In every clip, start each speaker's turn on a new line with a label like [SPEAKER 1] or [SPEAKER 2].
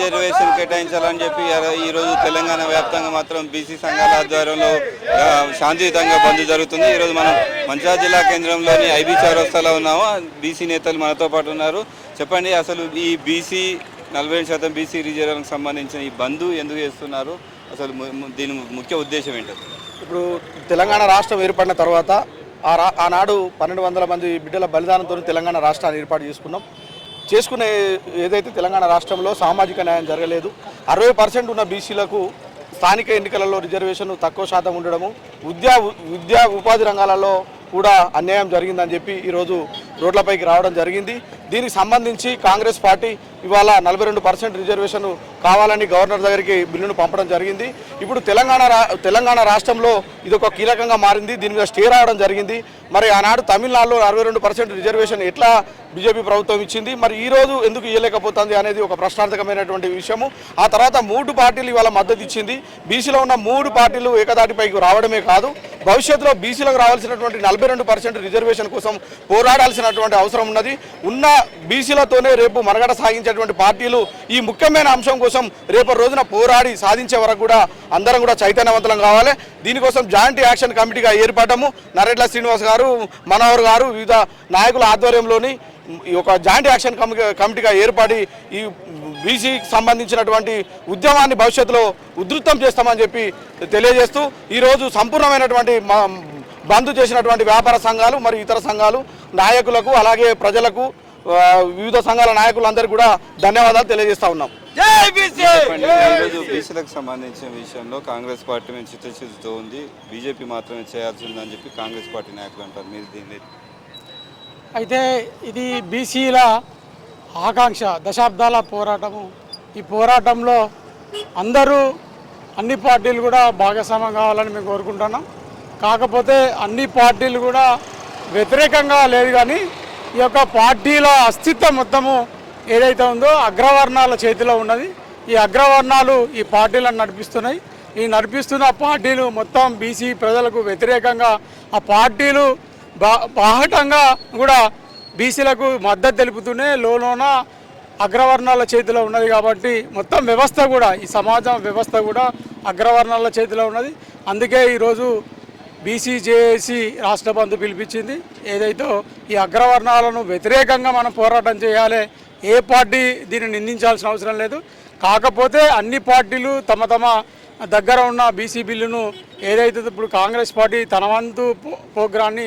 [SPEAKER 1] Reservation కేటాయించాలని చెప్పి ఈరోజు ఈ రోజు తెలంగాణ వ్యాప్తంగా మాత్రం బీసీ సంఘాల ఆధ్వర్యంలో శాంతియుతంగా బంద్ జరుగుతుంది. ఈరోజు మనం మంచిర్యాల జిల్లా కేంద్రంలోని ఐబీ చౌరస్తాలో ఉన్నాము. బీసీ నేతలు మనతో పాటు ఉన్నారు. చెప్పండి అసలు ఈ బీసీ నలభై శాతం బీసీ రిజర్వేషన్కి సంబంధించిన ఈ బంద్ ఎందుకు చేస్తున్నారు? అసలు దీని ముఖ్య ఉద్దేశం ఏంటది?
[SPEAKER 2] ఇప్పుడు తెలంగాణ రాష్ట్రం ఏర్పడిన తర్వాత ఆ రా ఆనాడు పన్నెండు వందల మంది బిడ్డల బలిదానంతో తెలంగాణ రాష్ట్రాన్ని ఏర్పాటు చేసుకున్నాం. చేసుకునే ఏదైతే తెలంగాణ రాష్ట్రంలో సామాజిక న్యాయం జరగలేదు అరవై పర్సెంట్ ఉన్న బీసీలకు స్థానిక ఎన్నికలలో రిజర్వేషన్ తక్కువ శాతం ఉండడము విద్యా విద్యా ఉపాధి రంగాలలో కూడా అన్యాయం జరిగిందని చెప్పి ఈరోజు రోడ్లపైకి రావడం జరిగింది. దీనికి సంబంధించి కాంగ్రెస్ పార్టీ ఇవాళ నలభై రెండు పర్సెంట్ రిజర్వేషన్ కావాలని గవర్నర్ దగ్గరికి బిల్లును పంపడం జరిగింది. ఇప్పుడు తెలంగాణ రా తెలంగాణ రాష్ట్రంలో ఇది ఒక కీలకంగా మారింది. దీని మీద స్టే రావడం జరిగింది. మరి ఆనాడు తమిళనాడులో అరవై రెండు పర్సెంట్ రిజర్వేషన్ ఎట్లా బీజేపీ ప్రభుత్వం ఇచ్చింది? మరి ఈ రోజు ఎందుకు ఇవ్వలేకపోతుంది అనేది ఒక ప్రశ్నార్థకమైనటువంటి విషయము. ఆ తర్వాత మూడు పార్టీలు ఇవాళ మద్దతు ఇచ్చింది. బీసీలో ఉన్న మూడు పార్టీలు ఏకదాటిపైకి రావడమే కాదు. భవిష్యత్తులో బీసీలకు రావాల్సినటువంటి నలభై రెండు పర్సెంట్ రిజర్వేషన్ కోసం పోరాడాల్సినటువంటి అవసరం ఉన్నది. ఉన్న బీసీలతోనే రేపు మరగడ సాగించేటువంటి పార్టీలు ఈ ముఖ్యమైన అంశం కోసం కోసం రేపటి రోజున పోరాడి సాధించే వరకు కూడా అందరం కూడా చైతన్యవంతులం కావాలి. దీనికోసం జాయింట్ యాక్షన్ కమిటీగా ఏర్పడము. నరేట్ల శ్రీనివాస్ గారు మనోహర్ గారు వివిధ నాయకుల ఆధ్వర్యంలోని ఈ ఒక జాయింట్ యాక్షన్ కమి- కమిటీగా ఏర్పడి ఈ బీసీకి సంబంధించినటువంటి ఉద్యమాన్ని భవిష్యత్తులో ఉధృతం చేస్తామని చెప్పి తెలియజేస్తూ ఈరోజు సంపూర్ణమైనటువంటి బంద్ చేసినటువంటి వ్యాపార సంఘాలు మరియు ఇతర సంఘాలు నాయకులకు అలాగే ప్రజలకు వివిధ సంఘాల నాయకులందరికీ కూడా ధన్యవాదాలు తెలియజేస్తా ఉన్నాం.
[SPEAKER 1] ఈరోజు బీసీలకు సంబంధించిన విషయంలో కాంగ్రెస్ పార్టీ మీద చిత్తశుద్ధితో ఉంది. బీజేపీ మాత్రమే చేయాల్సి ఉందని చెప్పి కాంగ్రెస్ పార్టీ నాయకులు అంటారు. మీరు దీన్ని
[SPEAKER 3] అయితే ఇది బీసీల ఆకాంక్ష దశాబ్దాల పోరాటము. ఈ పోరాటంలో అందరూ అన్ని పార్టీలు కూడా భాగస్వామ్యం కావాలని మేము కోరుకుంటున్నాం. కాకపోతే అన్ని పార్టీలు కూడా వ్యతిరేకంగా లేదు కానీ ఈ యొక్క పార్టీల అస్తిత్వం మొత్తము ఏదైతే ఉందో అగ్రవర్ణాల చేతిలో ఉన్నది. ఈ అగ్రవర్ణాలు ఈ పార్టీలను నడిపిస్తున్నాయి. ఈ నడిపిస్తున్న పార్టీలు మొత్తం బీసీ ప్రజలకు వ్యతిరేకంగా ఆ పార్టీలు బా బాహటంగా కూడా బీసీలకు మద్దతు తెలుపుతూనే లోలోన అగ్రవర్ణాల చేతిలో ఉన్నది కాబట్టి మొత్తం వ్యవస్థ కూడా ఈ సమాజం వ్యవస్థ కూడా అగ్రవర్ణాల చేతిలో ఉన్నది. అందుకే ఈరోజు బీసీజేఏసీ రాష్ట్ర బంధు పిలిపించింది. ఏదైతే ఈ అగ్రవర్ణాలను వ్యతిరేకంగా మనం పోరాటం చేయాలి ఏ పార్టీ దీన్ని నిందించాల్సిన అవసరం లేదు. కాకపోతే అన్ని పార్టీలు తమ తమ దగ్గర ఉన్న బీసీ బిల్లును ఏదైతే ఇప్పుడు కాంగ్రెస్ పార్టీ తన వంతు ప్రోగ్రాన్ని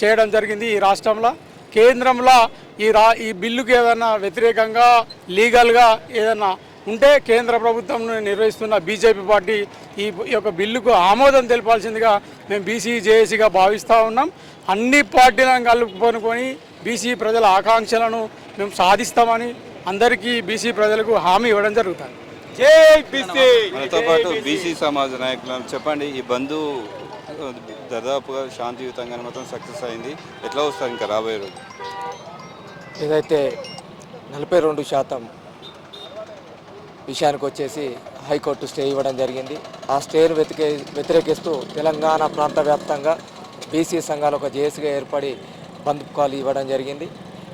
[SPEAKER 3] చేయడం జరిగింది ఈ రాష్ట్రంలో. కేంద్రంలో ఈ రా ఈ బిల్లుకి ఏదైనా వ్యతిరేకంగా లీగల్గా ఏదైనా ఉంటే కేంద్ర ప్రభుత్వం నిర్వహిస్తున్న బీజేపీ పార్టీ ఈ యొక్క బిల్లుకు ఆమోదం తెలపాల్సిందిగా మేము బీసీ జేఏసీగా భావిస్తూ ఉన్నాం. అన్ని పార్టీలను కలుపుకొని బీసీ ప్రజల ఆకాంక్షలను మేము సాధిస్తామని అందరికీ బీసీ ప్రజలకు హామీ ఇవ్వడం జరుగుతుంది.
[SPEAKER 1] మనతో పాటు బీసీ సమాజ నాయకులు చెప్పండి ఈ బంధు దాదాపుగా శాంతియుతంగానే మొత్తం సక్సెస్ అయింది. ఎట్లా వస్తారు ఇంకా రాబోయే రోజు?
[SPEAKER 4] ఏదైతే నలభై రెండు శాతం విషయానికి వచ్చేసి హైకోర్టు స్టే ఇవ్వడం జరిగింది. ఆ స్టేను వెతికే వ్యతిరేకిస్తూ తెలంగాణ ప్రాంత వ్యాప్తంగా బీసీ సంఘాలు ఒక జేఏసీగా ఏర్పడి బంద్ కాల్ ఇవ్వడం జరిగింది.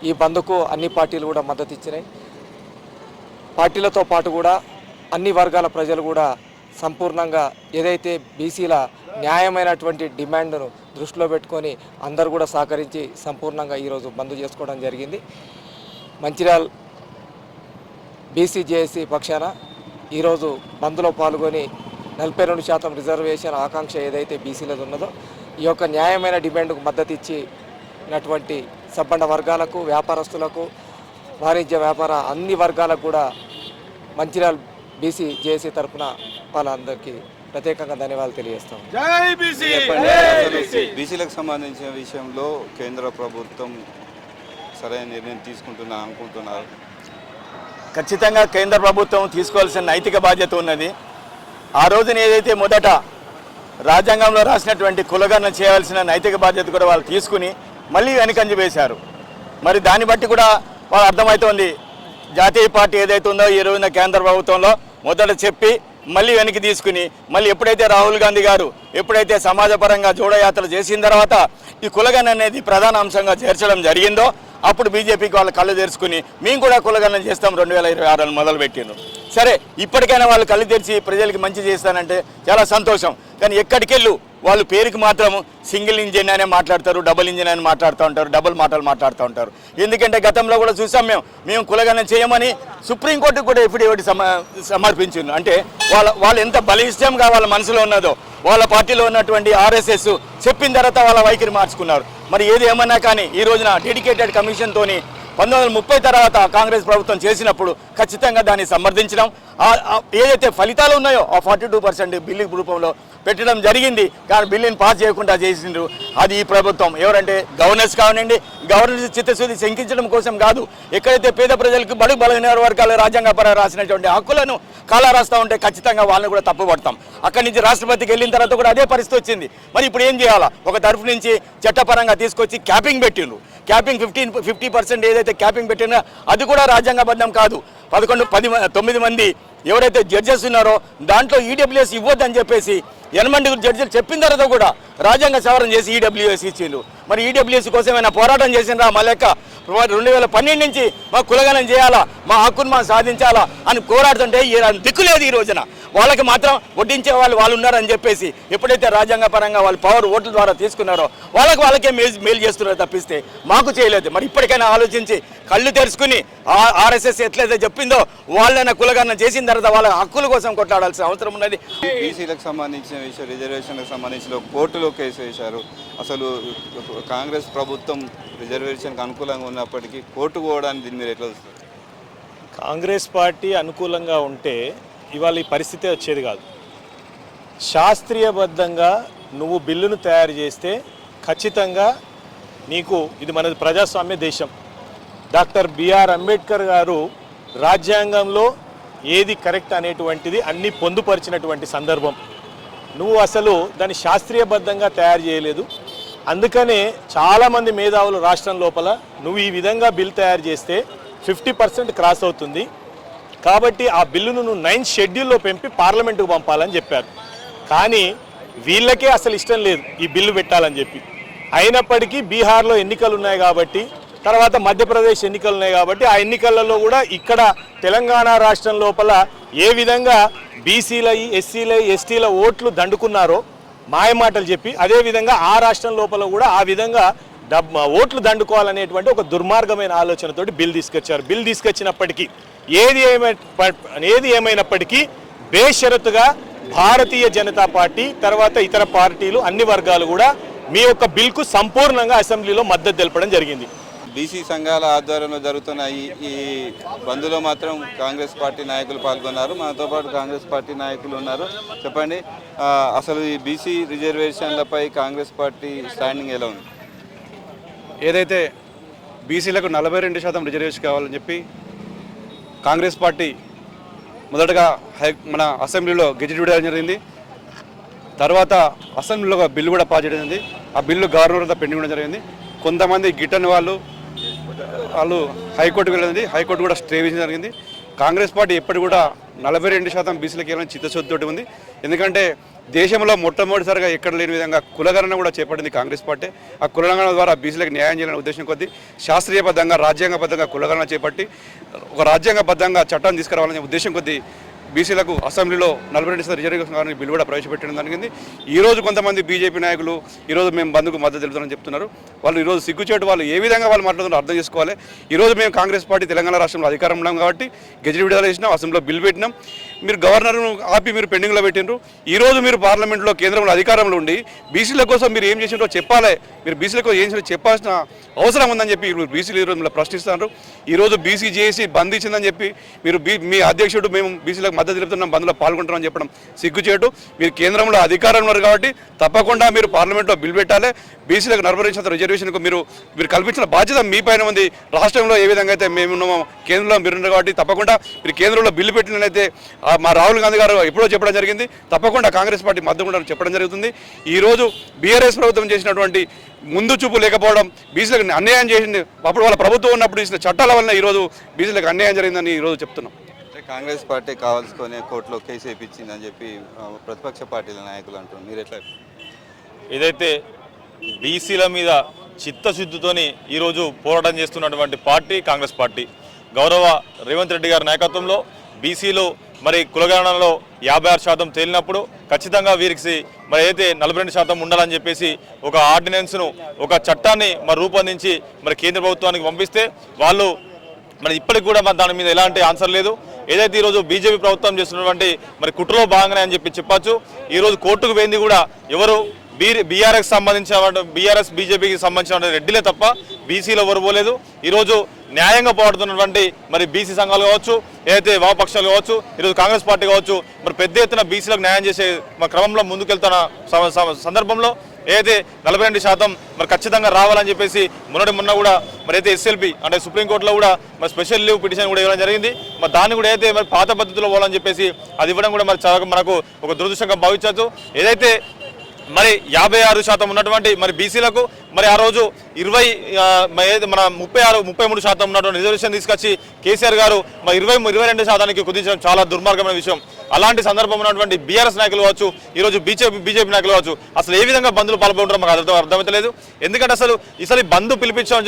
[SPEAKER 4] ఈ బంద్కు అన్ని పార్టీలు కూడా మద్దతు ఇచ్చినాయి పార్టీలతో పాటు కూడా అన్ని వర్గాల ప్రజలు కూడా సంపూర్ణంగా ఏదైతే బీసీల న్యాయమైనటువంటి డిమాండ్ను దృష్టిలో పెట్టుకొని అందరూ కూడా సహకరించి సంపూర్ణంగా ఈరోజు బంద్ చేసుకోవడం జరిగింది. మంచిర్యాల బీసీ జేఏసీ పక్షాన ఈరోజు బంద్లో పాల్గొని నలభై రెండు శాతం రిజర్వేషన్ ఆకాంక్ష ఏదైతే బీసీలది ఉన్నదో ఈ యొక్క న్యాయమైన డిమాండ్కు మద్దతు ఇచ్చినటువంటి సబ్బండ వర్గాలకు వ్యాపారస్తులకు వాణిజ్య వ్యాపార అన్ని వర్గాలకు కూడా మంచిర్యాల్ బీసీ జేఏసీ తరఫున వాళ్ళందరికీ ప్రత్యేకంగా ధన్యవాదాలు తెలియజేస్తాం.
[SPEAKER 1] బీసీలకు సంబంధించిన విషయంలో కేంద్ర ప్రభుత్వం సరైన నిర్ణయం తీసుకుంటున్నా అనుకుంటున్నారు.
[SPEAKER 5] ఖచ్చితంగా కేంద్ర ప్రభుత్వం తీసుకోవాల్సిన నైతిక బాధ్యత ఉన్నది. ఆ రోజున ఏదైతే మొదట రాజ్యాంగంలో రాసినటువంటి కులగణన చేయాల్సిన నైతిక బాధ్యత కూడా వాళ్ళు తీసుకుని మళ్ళీ వెనకంజ వేశారు. మరి దాన్ని బట్టి కూడా వాళ్ళు అర్థమవుతోంది. జాతీయ పార్టీ ఏదైతే ఉందో ఈ రోజున కేంద్ర ప్రభుత్వంలో మొదట చెప్పి మళ్ళీ వెనక్కి తీసుకుని మళ్ళీ ఎప్పుడైతే రాహుల్ గాంధీ గారు ఎప్పుడైతే సమాజపరంగా జోడయాత్ర చేసిన తర్వాత ఈ కులగన్ అనేది ప్రధాన అంశంగా చేర్చడం జరిగిందో అప్పుడు బీజేపీకి వాళ్ళు కళ్ళు తెరుచుకుని మేము కూడా కులగణం చేస్తాం రెండు వేల ఇరవై ఆరులో మొదలుపెట్టిండ్రు. సరే ఇప్పటికైనా వాళ్ళు కళ్ళు తెరిచి ప్రజలకి మంచి చేస్తానంటే చాలా సంతోషం. కానీ ఎక్కడికెళ్ళు? వాళ్ళు పేరుకి మాత్రం సింగిల్ ఇంజిన్ అనే మాట్లాడతారు డబుల్ ఇంజిన్ అని మాట్లాడుతూ ఉంటారు డబుల్ మాటలు మాట్లాడుతూ ఉంటారు. ఎందుకంటే గతంలో కూడా చూసాం మేము మేము కులగనం చేయమని సుప్రీంకోర్టుకు కూడా ఎఫిడేవిట్ సమ సమర్పించింది అంటే వాళ్ళ వాళ్ళు ఎంత బలిష్టంగా వాళ్ళ మనసులో ఉన్నదో వాళ్ళ పార్టీలో ఉన్నటువంటి ఆర్ఎస్ఎస్ చెప్పిన తర్వాత వాళ్ళ వైఖరి మార్చుకున్నారు. మరి ఏది ఏమన్నా కానీ ఈ రోజున డెడికేటెడ్ కమిషన్తోని పంతొమ్మిది వందల ముప్పై తర్వాత కాంగ్రెస్ ప్రభుత్వం చేసినప్పుడు ఖచ్చితంగా దాన్ని సమర్థించడం. ఏదైతే ఫలితాలు ఉన్నాయో ఆ ఫార్టీ టూ పర్సెంట్ బిల్లు రూపంలో పెట్టడం జరిగింది. కానీ బిల్లుని పాస్ చేయకుండా చేసిండ్రు. అది ఈ ప్రభుత్వం. ఎవరంటే గవర్నెన్స్ కావనండి గవర్నెన్స్ చిత్తశుద్ధి శంకించడం కోసం కాదు ఎక్కడైతే పేద ప్రజలకు బడుగు బలహీన వర్గాలు రాజ్యాంగపరంగా రాసినటువంటి హక్కులను కాలా రాస్తా ఉంటే ఖచ్చితంగా వాళ్ళని కూడా తప్పుపడతాం. అక్కడి నుంచి రాష్ట్రపతికి వెళ్ళిన తర్వాత కూడా అదే పరిస్థితి వచ్చింది. మరి ఇప్పుడు ఏం చేయాలా? ఒక తరఫు నుంచి చట్టపరంగా తీసుకొచ్చి క్యాపింగ్ పెట్టిండ్రు. క్యాపింగ్ ఫిఫ్టీన్ ఫిఫ్టీ పర్సెంట్ ఏదైతే క్యాపింగ్ పెట్టినా అది కూడా రాజ్యాంగబద్ధం కాదు. పదకొండు పది తొమ్మిది మంది ఎవరైతే జడ్జెస్ ఉన్నారో దాంట్లో ఈడబ్ల్యూఎస్ ఇవ్వద్దని చెప్పేసి ఎనమంది జడ్జిలు చెప్పిన తర్వాత కూడా రాజ్యాంగ సవరణ చేసి ఈడబ్ల్యూఎస్ ఇచ్చిండు మరి ఈడబ్ల్యూఎస్ కోసం ఏమైనా పోరాటం చేసిండ్రా మా లెక్క? రెండు వేల పన్నెండు నుంచి మా కులగనం చేయాలా? మా హక్కును మనం సాధించాలా? అని పోరాడుతుంటే దిక్కులేదు దిక్కు లేదు ఈ రోజున. వాళ్ళకి మాత్రం వడ్డించే వాళ్ళు వాళ్ళు ఉన్నారని చెప్పేసి ఎప్పుడైతే రాజ్యాంగ పరంగా వాళ్ళు పవర్ ఓట్ల ద్వారా తీసుకున్నారో వాళ్ళకి వాళ్ళకే మేలు మేలు చేస్తున్నారో తప్పిస్తే మాకు చేయలేదు. మరి ఇప్పటికైనా ఆలోచించి కళ్ళు తెరుచుకుని ఆర్ఎస్ఎస్ ఎట్లయితే చెప్పిందో వాళ్ళైనా కులగనం చేసిన తర్వాత వాళ్ళ హక్కుల కోసం కొట్లాడాల్సిన అవసరం ఉన్నది.
[SPEAKER 1] బీసీలకు సంబంధించిన విషయం రిజర్వేషన్లకు సంబంధించిన కోర్టులో కేసు వేశారు. అసలు కాంగ్రెస్ ప్రభుత్వం రిజర్వేషన్కి అనుకూలంగా ఉన్నప్పటికీ కోర్టు పోవడానికి దీన్ని మీరు ఎట్లా
[SPEAKER 6] కాంగ్రెస్ పార్టీ అనుకూలంగా ఉంటే ఇవాళ ఈ పరిస్థితే వచ్చేది కాదు. శాస్త్రీయబద్ధంగా నువ్వు బిల్లును తయారు చేస్తే ఖచ్చితంగా నీకు ఇది మనది ప్రజాస్వామ్య దేశం. డాక్టర్ బిఆర్ అంబేద్కర్ గారు రాజ్యాంగంలో ఏది కరెక్ట్ అనేటువంటిది అన్ని పొందుపరిచినటువంటి సందర్భం. నువ్వు అసలు దాన్ని శాస్త్రీయబద్ధంగా తయారు చేయలేదు. అందుకనే చాలామంది మేధావులు రాష్ట్రం లోపల నువ్వు ఈ విధంగా బిల్ తయారు చేస్తే ఫిఫ్టీ పర్సెంట్ క్రాస్ అవుతుంది. కాబట్టి ఆ బిల్లును నువ్వు నైన్త్ షెడ్యూల్లో పెంపి పార్లమెంటుకు పంపాలని చెప్పారు. కానీ వీళ్ళకే అసలు ఇష్టం లేదు ఈ బిల్లు పెట్టాలని చెప్పి. అయినప్పటికీ బీహార్లో ఎన్నికలు ఉన్నాయి కాబట్టి తర్వాత మధ్యప్రదేశ్ ఎన్నికలు ఉన్నాయి కాబట్టి ఆ ఎన్నికలలో కూడా ఇక్కడ తెలంగాణ రాష్ట్రం లోపల ఏ విధంగా బీసీల ఎస్సీల ఎస్టీల ఓట్లు దండుకున్నారో మాయమాటలు చెప్పి అదే విధంగా ఆ రాష్ట్రం లోపల కూడా ఆ విధంగా డబ్ ఓట్లు దండుకోవాలనేటువంటి ఒక దుర్మార్గమైన ఆలోచనతోటి బిల్ తీసుకొచ్చారు. బిల్ తీసుకొచ్చినప్పటికీ ఏది ఏమై ఏది ఏమైనప్పటికీ బేషరతుగా భారతీయ జనతా పార్టీ తర్వాత ఇతర పార్టీలు అన్ని వర్గాలు కూడా మీ యొక్క బిల్కు సంపూర్ణంగా అసెంబ్లీలో మద్దతు తెలపడం జరిగింది.
[SPEAKER 1] బీసీ సంఘాల ఆధ్వర్యంలో జరుగుతున్న ఈ బంద్లో మాత్రం కాంగ్రెస్ పార్టీ నాయకులు పాల్గొన్నారు. మనతో పాటు కాంగ్రెస్ పార్టీ నాయకులు ఉన్నారు. చెప్పండి అసలు ఈ బీసీ రిజర్వేషన్లపై కాంగ్రెస్ పార్టీ స్టాండింగ్ ఎలా ఉంది?
[SPEAKER 7] ఏదైతే బీసీలకు నలభై రెండు శాతం రిజర్వేషన్ కావాలని చెప్పి కాంగ్రెస్ పార్టీ మొదటగా హై మన అసెంబ్లీలో గెజిట్ విడడం జరిగింది. తర్వాత అసెంబ్లీలో ఒక బిల్లు కూడా పాస్ చేయడం జరిగింది. ఆ బిల్లు గవర్నర్ పెండింగ్ ఉండడం జరిగింది. కొంతమంది గిట్టని వాళ్ళు వాళ్ళు హైకోర్టుకు వెళ్ళింది హైకోర్టు కూడా స్టే వేయడం జరిగింది. కాంగ్రెస్ పార్టీ ఎప్పటి కూడా నలభై రెండు శాతం బీసీలకు వెళ్ళిన చిత్తశుద్ధితోటి ఉంది. ఎందుకంటే దేశంలో మొట్టమొదటిసారిగా ఎక్కడ లేని విధంగా కులగణన కూడా చేపట్టింది కాంగ్రెస్ పార్టీ. ఆ కులగణన ద్వారా బీసీలకు న్యాయం చేయాలనే ఉద్దేశం కొద్దీ శాస్త్రీయబద్ధంగా రాజ్యాంగబద్ధంగా కులగణన చేపట్టి ఒక రాజ్యాంగబద్ధంగా చట్టాన్ని తీసుకురావాలనే ఉద్దేశం కొద్దీ బీసీలకు అసెంబ్లీలో నలభై రెండు శాతం రిజర్వేషన్ కావాలని బిల్లు కూడా ప్రవేశపెట్టడం జరిగింది. ఈ రోజు కొంతమంది బీజేపీ నాయకులు ఈరోజు మేము బంధుకు మద్దతు తెలుపుతామని చెప్తున్నారు. వాళ్ళు ఈరోజు సిగ్గుచేటు వాళ్ళు ఏ విధంగా వాళ్ళు మాట్లాడుతున్నారో అర్థం చేసుకోవాలి. ఈరోజు మేము కాంగ్రెస్ పార్టీ తెలంగాణ రాష్ట్రంలో అధికారం ఉన్నాం కాబట్టి గెజిట్ విడుదల చేసినాం అసెంబ్లీలో బిల్ పెట్టినాం. మీరు గవర్నర్ను ఆపి మీరు పెండింగ్లో పెట్టినారు ఈ రోజు మీరు పార్లమెంట్లో కేంద్రంలో అధికారంలో ఉండి బీసీల కోసం మీరు ఏం చేసినారో చెప్పాలి. మీరు బీసీలకు ఏం చేసినా చెప్పాల్సిన అవసరం ఉందని చెప్పి మీరు బీసీలు ఈరోజు మిమ్మల్ని ప్రశ్నిస్తున్నారు. ఈరోజు బీసీ చేసి బంద్ ఇచ్చిందని చెప్పి మీరు మీ అధ్యక్షుడు మేము బీసీలకు మద్దతు తెలుపుతున్నాం బంద్లో పాల్గొంటామని చెప్పడం సిగ్గుచేటు. మీరు కేంద్రంలో అధికారం ఉన్నారు కాబట్టి తప్పకుండా మీరు పార్లమెంట్లో బిల్ పెట్టాలి. బీసీలకు నలభై రిజర్వేషన్కు మీరు మీరు కల్పించిన బాధ్యత మీ పైన ఉంది. రాష్ట్రంలో ఏ విధంగా అయితే మేము ఉన్నామో కేంద్రంలో మీరు కాబట్టి తప్పకుండా మీరు కేంద్రంలో బిల్లు పెట్టినట్లయితే మా రాహుల్ గాంధీ గారు ఎప్పుడో చెప్పడం జరిగింది. తప్పకుండా కాంగ్రెస్ పార్టీ మద్దతు ఉండాలని చెప్పడం జరుగుతుంది. ఈరోజు బీఆర్ఎస్ ప్రభుత్వం చేసినటువంటి ముందు చూపు లేకపోవడం బీసీలకు అన్యాయం చేసింది అప్పుడు వాళ్ళ ప్రభుత్వం ఉన్నప్పుడు ఇచ్చిన చట్టాల వల్ల ఈరోజు బీసీలకు అన్యాయం జరిగిందని ఈరోజు చెప్తున్నాం.
[SPEAKER 1] కాంగ్రెస్ పార్టీ కావాల్సుకొని కోర్టులో కేసు వేయించిందని చెప్పి ప్రతిపక్ష పార్టీల నాయకులు అంటున్నారు. మీరు ఎట్లా
[SPEAKER 8] ఏదైతే బీసీల మీద చిత్తశుద్ధితోని ఈరోజు పోరాటం చేస్తున్నటువంటి పార్టీ కాంగ్రెస్ పార్టీ గౌరవ రేవంత్ రెడ్డి గారి నాయకత్వంలో బీసీలు మరి కులగణనలో యాభై ఆరు శాతం తేలినప్పుడు ఖచ్చితంగా వీరికి మరి అయితే నలభై రెండు శాతం ఉండాలని చెప్పేసి ఒక ఆర్డినెన్స్ను ఒక చట్టాన్ని మరి రూపొందించి మరి కేంద్ర ప్రభుత్వానికి పంపిస్తే వాళ్ళు మరి ఇప్పటికి కూడా మరి దాని మీద ఎలాంటి ఆన్సర్ లేదు. ఏదైతే ఈరోజు బీజేపీ ప్రభుత్వం చేస్తున్నటువంటి మరి కుట్రలో భాగంగానే అని చెప్పి చెప్పచ్చు. ఈరోజు కోర్టుకు పోయింది కూడా ఎవరు బీ బీఆర్ఎస్ సంబంధించిన బీఆర్ఎస్ బీజేపీకి సంబంధించిన రెడ్డిలే తప్ప బీసీలో ఎవరు పోలేదు. ఈరోజు న్యాయంగా పోరాడుతున్నటువంటి మరి బీసీ సంఘాలు కావచ్చు ఏదైతే వామపక్షాలు కావచ్చు ఈరోజు కాంగ్రెస్ పార్టీ కావచ్చు మరి పెద్ద ఎత్తున బీసీలకు న్యాయం చేసే మా క్రమంలో ముందుకెళ్తున్న సందర్భంలో ఏదైతే నలభై రెండు శాతం మరి ఖచ్చితంగా రావాలని చెప్పేసి మొన్నటి మొన్న కూడా మరి అయితే ఎస్ఎల్పి అంటే సుప్రీంకోర్టులో కూడా మరి స్పెషల్ లీవ్ పిటిషన్ కూడా ఇవ్వడం జరిగింది. మరి దాన్ని కూడా అయితే మరి పాత పద్ధతిలో పోవాలని చెప్పేసి అది ఇవ్వడం కూడా మరి చాలా మనకు ఒక దురదృష్టంగా భావించవచ్చు. ఏదైతే మరి యాభై ఆరు శాతం ఉన్నటువంటి మరి బీసీలకు మరి ఆ రోజు ఇరవై మన ముప్పై ఆరు ముప్పై మూడు శాతం ఉన్నటువంటి రిజర్వేషన్ తీసుకొచ్చి కేసీఆర్ గారు మరి ఇరవై ఇరవై రెండు శాతానికి కుదించడం చాలా దుర్మార్గమైన విషయం. అలాంటి సందర్భం ఉన్నటువంటి బీఆర్ఎస్ నాయకులు కావచ్చు ఈరోజు బీజేపీ బీజేపీ నాయకులు కావచ్చు అసలు ఏ విధంగా బంధులు పాల్గొంటారో మాకు అర్థం అర్థమవుతలేదు. ఎందుకంటే అసలు అసలు బంధు పిలిపించడం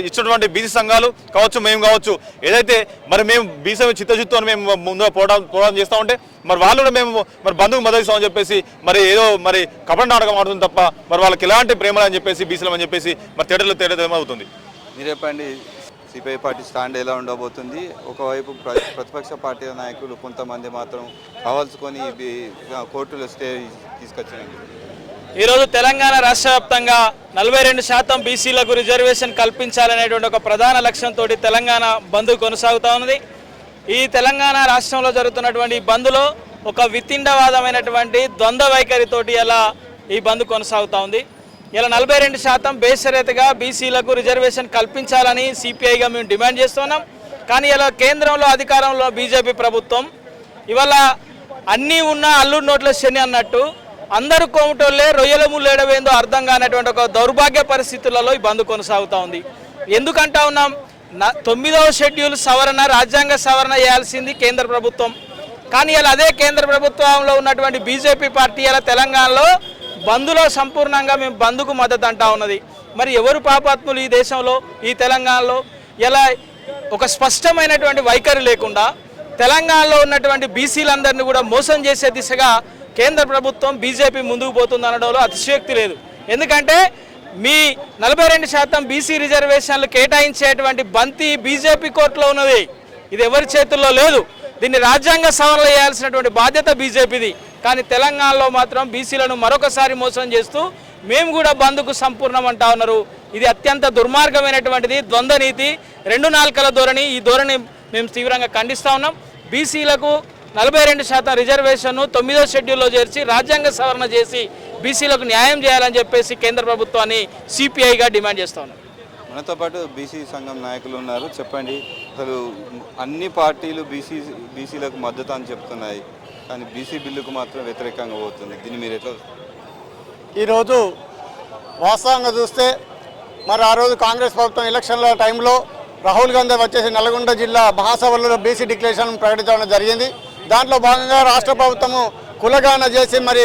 [SPEAKER 8] ఇచ్చినటువంటి బీసీ సంఘాలు కావచ్చు మేము కావచ్చు ఏదైతే మరి మేము బీసీ చిత్తశుద్ధి అని మేము ముందుగా పోవడం పోవడం చేస్తూ ఉంటే మరి వాళ్ళు కూడా మేము మరి బంధువుకు మద్దతు చెప్పేసి మరి ఏదో మరి కపట నాటకం ఆడుతుంది తప్ప మరి వాళ్ళకి ఎలాంటి ప్రేమలు అని చెప్పేసి బీసీలు అని చెప్పేసి మరి తేటలో తేడా అవుతుంది
[SPEAKER 1] మీరు చెప్పండి? సిపిఐ పార్టీ స్టాండ్ ఎలా ఉండబోతుంది? ఒకవైపు ప్రతిపక్ష పార్టీల నాయకులు కొంతమంది మాత్రం కావాల్సుకొని కోర్టులో స్టే తీసుకొచ్చినాయి
[SPEAKER 9] ఈరోజు తెలంగాణ రాష్ట్ర వ్యాప్తంగా నలభై రెండు శాతం బీసీలకు రిజర్వేషన్ కల్పించాలనేటువంటి ఒక ప్రధాన లక్ష్యంతో తెలంగాణ బంద్ కొనసాగుతూ ఉన్నది. ఈ తెలంగాణ రాష్ట్రంలో జరుగుతున్నటువంటి ఈ బంద్లో ఒక వితిండవాదమైనటువంటి ద్వంద్వ వైఖరితోటి ఎలా ఈ బంద్ కొనసాగుతూ ఉంది. ఇలా నలభై రెండు శాతం బేసరేతగా బీసీలకు రిజర్వేషన్ కల్పించాలని సిపిఐగా మేము డిమాండ్ చేస్తున్నాం. కానీ ఇలా కేంద్రంలో అధికారంలో బీజేపీ ప్రభుత్వం ఇవాళ అన్నీ ఉన్న అల్లుడు నోట్ల శని అన్నట్టు అందరు కోమటోళ్ళే రొయ్యల ముళ్ళేడవేందో అర్థం కానటువంటి ఒక దౌర్భాగ్య పరిస్థితులలో ఈ బంద్ కొనసాగుతూ ఉంది. ఎందుకంటా ఉన్నాం? నా- తొమ్మిదవ షెడ్యూల్ సవరణ రాజ్యాంగ సవరణ చేయాల్సింది కేంద్ర ప్రభుత్వం. కానీ ఇలా అదే కేంద్ర ప్రభుత్వంలో ఉన్నటువంటి బీజేపీ పార్టీ ఇలా తెలంగాణలో బంద్లో సంపూర్ణంగా మేము బంధుకు మద్దతు అంటా ఉన్నది. మరి ఎవరు పాపాత్ములు ఈ దేశంలో ఈ తెలంగాణలో? ఎలా ఒక స్పష్టమైనటువంటి వైఖరి లేకుండా తెలంగాణలో ఉన్నటువంటి బీసీలందరినీ కూడా మోసం చేసే దిశగా కేంద్ర ప్రభుత్వం బీజేపీ ముందుకు పోతుంది అనడంలో అతిశయోక్తి లేదు. ఎందుకంటే మీ నలభై రెండు శాతం బీసీ రిజర్వేషన్లు కేటాయించేటువంటి బంతి బీజేపీ కోర్టులో ఉన్నది. ఇది ఎవరి చేతుల్లో లేదు. దీన్ని రాజ్యాంగ సవరణ చేయాల్సినటువంటి బాధ్యత బీజేపీది. కానీ తెలంగాణలో మాత్రం బీసీలను మరొకసారి మోసం చేస్తూ మేము కూడా బంద్కు సంపూర్ణం అంటా ఉన్నారు. ఇది అత్యంత దుర్మార్గమైనటువంటిది ద్వంద్వ నీతి. రెండు నాలుకల ధోరణి ఈ ధోరణి మేము తీవ్రంగా ఖండిస్తా ఉన్నాం. బీసీలకు నలభై రెండు శాతం రిజర్వేషన్ను తొమ్మిదో షెడ్యూల్లో చేర్చి రాజ్యాంగ సవరణ చేసి బీసీలకు న్యాయం చేయాలని చెప్పేసి కేంద్ర ప్రభుత్వాన్ని సిపిఐగా డిమాండ్ చేస్తా ఉన్నాం.
[SPEAKER 1] మనతో పాటు బీసీ సంఘం నాయకులు ఉన్నారు. చెప్పండి అసలు అన్ని పార్టీలు బీసీ బీసీలకు మద్దతు అని చెప్తున్నాయి. కానీ బీసీ బిల్లుకు మాత్రం వ్యతిరేకంగా పోతుంది. దీన్ని మీరు ఎట్లా
[SPEAKER 10] ఈరోజు వాస్తవంగా చూస్తే మరి ఆ రోజు కాంగ్రెస్ ప్రభుత్వం ఎలక్షన్ల టైంలో రాహుల్ గాంధీ వచ్చేసి నల్గొండ జిల్లా మహాసభలో బీసీ డిక్లరేషన్ ప్రకటించడం జరిగింది. దాంట్లో భాగంగా రాష్ట్ర ప్రభుత్వము కులగాన చేసి మరి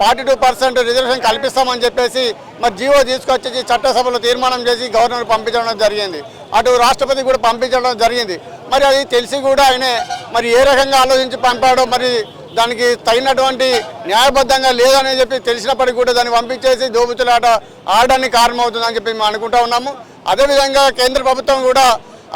[SPEAKER 10] ఫార్టీ టూ పర్సెంట్ రిజర్వేషన్ కల్పిస్తామని చెప్పేసి మరి జీవో తీసుకొచ్చి చట్టసభలో తీర్మానం చేసి గవర్నర్ పంపించడం జరిగింది. అటు రాష్ట్రపతి కూడా పంపించడం జరిగింది. మరి అది తెలిసి కూడా ఆయనే మరి ఏ రకంగా ఆలోచించి పంపాడో మరి దానికి తగినటువంటి న్యాయబద్ధంగా లేదని చెప్పి తెలిసినప్పటికీ కూడా దాన్ని పంపించేసి దోబుతులాట ఆడడానికి కారణమవుతుందని చెప్పి మేము అనుకుంటా ఉన్నాము. అదేవిధంగా కేంద్ర ప్రభుత్వం కూడా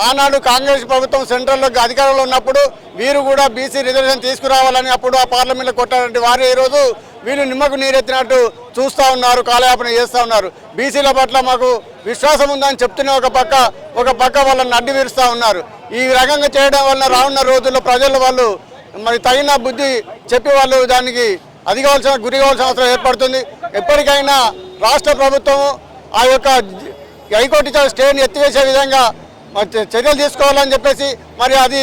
[SPEAKER 10] ఆనాడు కాంగ్రెస్ ప్రభుత్వం సెంట్రల్లో అధికారంలో ఉన్నప్పుడు వీరు కూడా బీసీ రిజర్వేషన్ తీసుకురావాలని అప్పుడు ఆ పార్లమెంట్లో కొట్టారంటే వారు ఈరోజు వీళ్ళు నిమ్మకు నీరెత్తినట్టు చూస్తూ ఉన్నారు కాలయాపన చేస్తూ ఉన్నారు. బీసీల పట్ల మాకు విశ్వాసం ఉందని చెప్తున్న ఒక పక్క ఒక పక్క వాళ్ళని అడ్డు వీరుస్తూ ఉన్నారు. ఈ రకంగా చేయడం వలన రానున్న రోజుల్లో ప్రజలు వాళ్ళు మరి తగిన బుద్ధి చెప్పి వాళ్ళు దానికి అది కావాల్సిన గురి కావాల్సిన అవసరం ఏర్పడుతుంది. ఎప్పటికైనా రాష్ట్ర ప్రభుత్వం ఆ యొక్క హైకోర్టు స్టేని ఎత్తివేసే విధంగా మరి చర్యలు తీసుకోవాలని చెప్పేసి మరి అది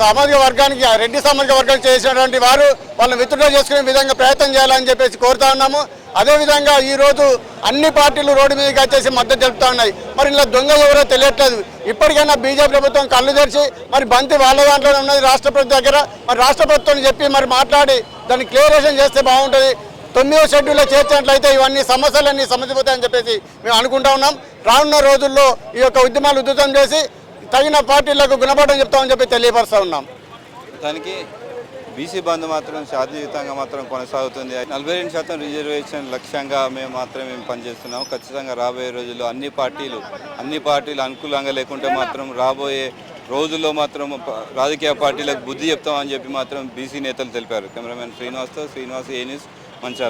[SPEAKER 10] సామాజిక వర్గానికి ఆ రెడ్డి సామాజిక వర్గానికి చేసినటువంటి వారు వాళ్ళని విత్డ్రా చేసుకునే విధంగా ప్రయత్నం చేయాలని చెప్పేసి కోరుతా ఉన్నాము. అదేవిధంగా ఈ రోజు అన్ని పార్టీలు రోడ్డు మీదకి వచ్చేసి మద్దతు తెలుపుతా ఉన్నాయి. మరి ఇలా దొంగ ఎవరో తెలియట్లేదు. ఇప్పటికైనా బీజేపీ ప్రభుత్వం కళ్ళు తెరిచి మరి బంతి వాళ్ళ దాంట్లోనే ఉన్నది రాష్ట్ర ప్రభుత్వం దగ్గర. మరి రాష్ట్ర ప్రభుత్వం చెప్పి మరి మాట్లాడి దాన్ని క్లియరేషన్ చేస్తే బాగుంటుంది. తొమ్మిదో షెడ్యూల్లో చేర్చినట్లయితే ఇవన్నీ సమస్యలన్నీ సమసిపోతాయని చెప్పేసి మేము అనుకుంటా ఉన్నాం. రానున్న రోజుల్లో ఈ యొక్క ఉద్యమాలు ఉధృతం చేసి తగిన పార్టీలకు గుణపాఠం చెప్తామని చెప్పి తెలియపరుస్తూ ఉన్నాం.
[SPEAKER 1] దానికి బీసీ బంద్ మాత్రం శాంతియుతంగా మాత్రం కొనసాగుతుంది. నలభై రెండు శాతం రిజర్వేషన్ లక్ష్యంగా మేము మాత్రం మేము పనిచేస్తున్నాం. ఖచ్చితంగా రాబోయే రోజుల్లో అన్ని పార్టీలు అన్ని పార్టీలు అనుకూలంగా లేకుంటే మాత్రం రాబోయే రోజుల్లో మాత్రం రాజకీయ పార్టీలకు బుద్ధి చెప్తామని చెప్పి మాత్రం బీసీ నేతలు తెలిపారు. కెమెరామెన్ శ్రీనివాస్తో శ్రీనివాస్ ఏ న్యూస్ మంచాల